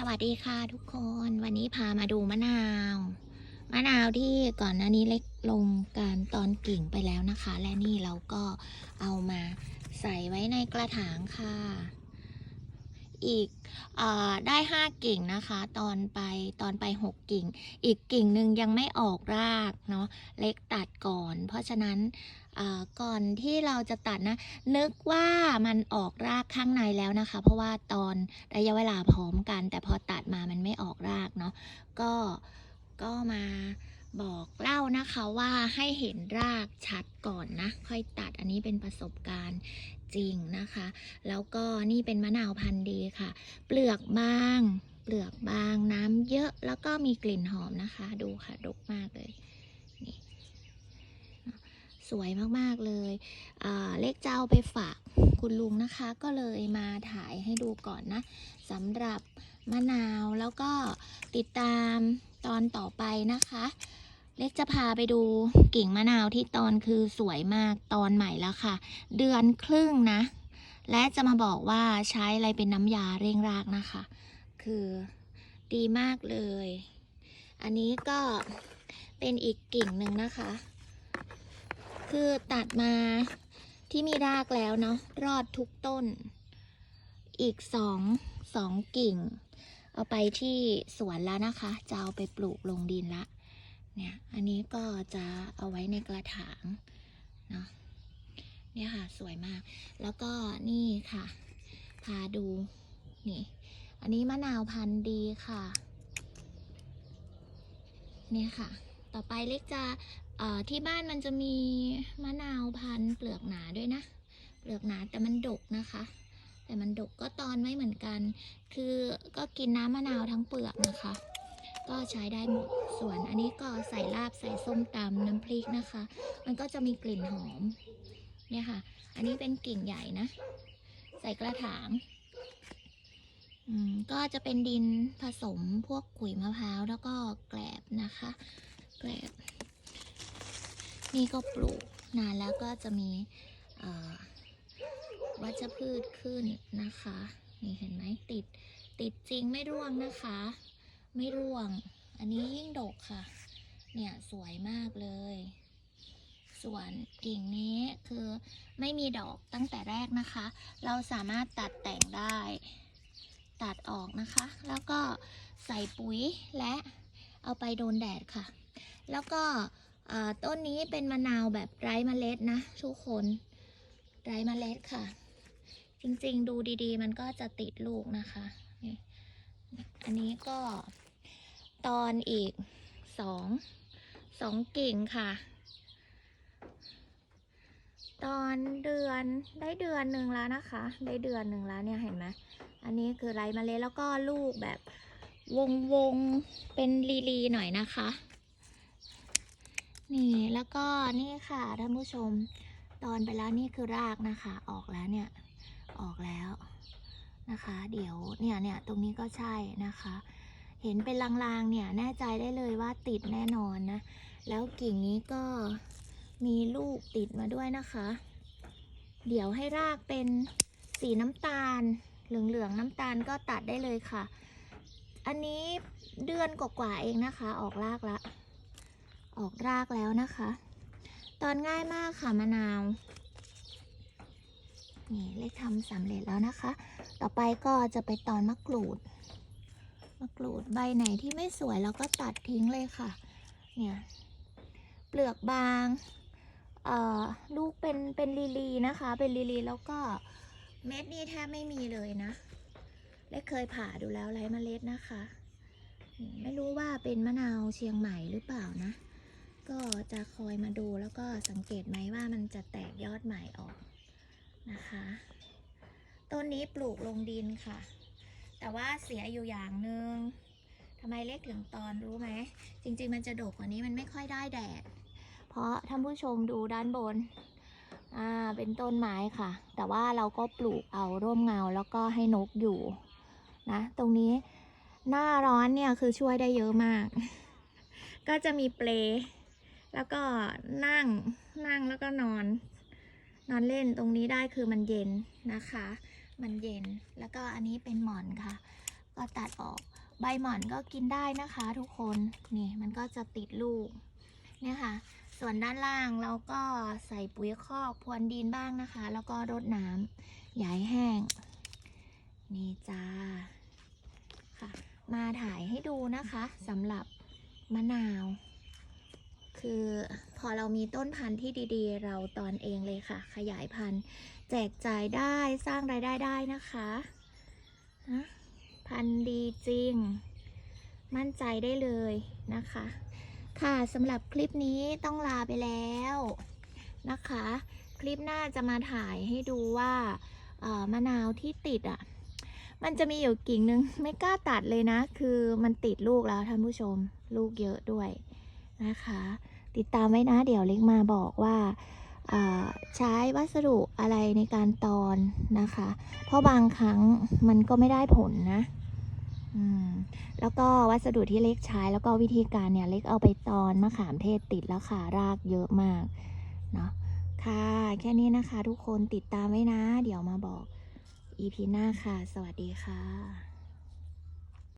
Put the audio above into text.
สวัสดีค่ะทุกคนวันนี้พามาดูมะนาว มะนาวที่ก่อนหน้านี้เล็กลงการตอนกิ่งไปแล้วนะคะ และนี่เราก็เอามาใส่ไว้ในกระถางค่ะ อีกอได้ห้ากิ่งนะคะ ตอนไปตอนไปหกกิ่ง อีกกิ่งหนึ่งยังไม่ออกรากเนาะเล็กตัดก่อน เพราะฉะนั้นก่อนที่เราจะตัดนะ นึกว่ามันออกรากข้างในแล้วนะคะ เพราะว่าตอนระยะเวลาพร้อมกัน แต่พอตัดมามันไม่ออกรากเนาะก็ก็มาบอกเล่านะคะว่าให้เห็นรากชัดก่อนนะ ค่อยตัดอันนี้เป็นประสบการณ์ จริงนะคะ แล้วก็นี่เป็นมะนาวพันธุ์ดีค่ะ เปลือกบาง เปลือกบางน้ำเยอะแล้วก็มีกลิ่นหอมนะคะ ดูค่ะดกมากเลยนี่สวยมากๆเลยเล็กจะเอาไปฝากคุณลุงนะคะ ก็เลยมาถ่ายให้ดูก่อนนะสำหรับมะนาวแล้วก็ติดตามตอนต่อไปนะคะ เล็กจะพาไปดูกิ่งมะนาวที่ตอนคือสวยมากตอนใหม่แล้วค่ะ เดือนครึ่งนะ และจะมาบอกว่าใช้อะไรเป็นน้ำยาเร่งรากนะคะ คือดีมากเลย อันนี้ก็เป็นอีกกิ่งหนึ่งนะคะ คือตัดมาที่มีรากแล้วเนาะรอดทุกต้น อีกสองสองกิ่ง เอาไปที่สวนแล้วนะคะ จะเอาไปปลูกลงดินละ เนี่ย อันนี้ก็จะเอาไว้ในกระถางเนาะเนี่ยค่ะสวยมาก แล้วก็นี่ค่ะ พาดูนี่ อันนี้มะนาวพันธุ์ดีค่ะ เนี่ยค่ะ ต่อไปเล็กจะเอ่อที่บ้านมันจะมีมะนาวพันธุ์เปลือกหนาด้วยนะ เปลือกหนาแต่มันดกนะคะ แต่มันดกก็ตอนไม่เหมือนกัน คือก็กินน้ำมะนาวทั้งเปลือกนะคะ ก็ใช้ได้หมด ส่วนอันนี้ก็ใส่ลาบใส่ส้มตำน้ำพริกนะคะ มันก็จะมีกลิ่นหอม เนี่ยค่ะ อันนี้เป็นกิ่งใหญ่นะ ใส่กระถางอืมก็จะเป็นดินผสมพวกขุยมะพร้าวแล้วก็แกลบนะคะ แกลบ นี่ก็ปลูกนานแล้วก็จะมีวัชพืชขึ้นนะคะ นี่เห็นไหมติดติดจริงไม่ร่วงนะคะ ไม่ร่วง อันนี้ยิ่งดกค่ะ เนี่ยสวยมากเลย ส่วนกิ่งนี้คือไม่มีดอกตั้งแต่แรกนะคะ เราสามารถตัดแต่งได้ ตัดออกนะคะ แล้วก็ใส่ปุ๋ยและเอาไปโดนแดดค่ะ แล้วก็ต้นนี้เป็นมะนาวแบบไร้เมล็ดนะทุกคนไร้เมล็ดค่ะ จริงๆดูดีๆ มันก็จะติดลูกนะคะ อันนี้ก็ ตอนอีกสองสองกิ่งค่ะ ตอนเดือนได้เดือนหนึ่งแล้วนะคะ ได้เดือนหนึ่งแล้วเนี่ยเห็นไหมอันนี้คือไร้เล็ดแล้วก็ลูกแบบวงวงๆเป็นลีๆหน่อยนะคะ นี่แล้วก็นี่ค่ะท่านผู้ชม ตอนไปแล้วนี่คือรากนะคะ ออกแล้วเนี่ยออกแล้วนะคะ เดี๋ยวเนี่ยเนี่ยตรงนี้ก็ใช่นะคะ เห็นเป็นลางๆเนี่ยแน่ใจได้เลยว่าติดแน่นอนนะ แล้วกิ่งนี้ก็มีลูกติดมาด้วยนะคะ เดี๋ยวให้รากเป็นสีน้ำตาล เหลืองๆน้ำตาลก็ตัดได้เลยค่ะ อันนี้เดือนกว่าๆเองนะคะ ออกรากละ ออกรากแล้วนะคะ ตอนง่ายมากค่ะมะนาวนี่เล็กทำสำเร็จแล้วนะคะ ต่อไปก็จะไปตอนมะกรูด มะกรูดใบไหนที่ไม่สวยเราก็ตัดทิ้งเลยค่ะ เนี่ยเปลือกบางเอ่อลูกเป็นเป็นลีลีนะคะ เป็นลีลีแล้วก็เม็ดนี่แทบไม่มีเลยนะเล็กเคยผ่าดูแล้วไร้เมล็ดนะคะ ไม่รู้ว่าเป็นมะนาวเชียงใหม่หรือเปล่านะ ก็จะคอยมาดูแล้วก็สังเกตไหมว่ามันจะแตกยอดใหม่ออกนะคะ ต้นนี้ปลูกลงดินค่ะ แต่ว่าเสียอยู่อย่างหนึ่งทำไมเล็กถึงตอนรู้ไหม จริง ๆ มันจะดกกว่านี้มันไม่ค่อยได้แดด เพราะท่านผู้ชมดูด้านบน อ่า เป็นต้นไม้ค่ะ แต่ว่าเราก็ปลูกเอาร่มเงาแล้วก็ให้นกอยู่นะ ตรงนี้หน้าร้อนเนี่ยคือช่วยได้เยอะมาก ก็จะมีเปลแล้วก็นั่งนั่งแล้วก็นอน นอนเล่นตรงนี้ได้คือมันเย็นนะคะ มันเย็น แล้วก็อันนี้เป็นหมอนค่ะ ก็ตัดออก ใบหมอนก็กินได้นะคะทุกคน นี่มันก็จะติดลูก เนี่ยค่ะ ส่วนด้านล่างเราก็ใส่ปุ๋ยคอกพรวนดินบ้างนะคะ แล้วก็รดน้ำย่าให้แห้ง นี่จ้า ค่ะ มาถ่ายให้ดูนะคะสำหรับมะนาว คือพอเรามีต้นพันธุ์ที่ดีๆ เราตอนเองเลยค่ะ ขยายพันธุ์ แจกจ่ายได้สร้างรายได้ได้นะคะนะพันธุ์ดีจริง มั่นใจได้เลยนะคะ ค่ะสำหรับคลิปนี้ต้องลาไปแล้วนะคะ คลิปหน้าจะมาถ่ายให้ดูว่ามะนาวที่ติดอะ่ะ มันจะมีอยู่กิ่งหนึ่งไม่กล้าตัดเลยนะ คือมันติดลูกแล้วท่านผู้ชม ลูกเยอะด้วยนะคะ ติดตามไว้นะ เดี๋ยวเล็กมาบอกว่าใช้วัสดุอะไรในการตอนนะคะ เพราะบางครั้งมันก็ไม่ได้ผลนะแล้วก็วัสดุที่เล็กใช้แล้วก็วิธีการเนี่ยเล็กเอาไปตอนมะขามเทศติดแล้วค่ะรากเยอะมากเนาะค่ะแค่นี้นะคะ ทุกคนติดตามไว้นะ เดี๋ยวมาบอก EP หน้าค่ะ สวัสดีค่ะ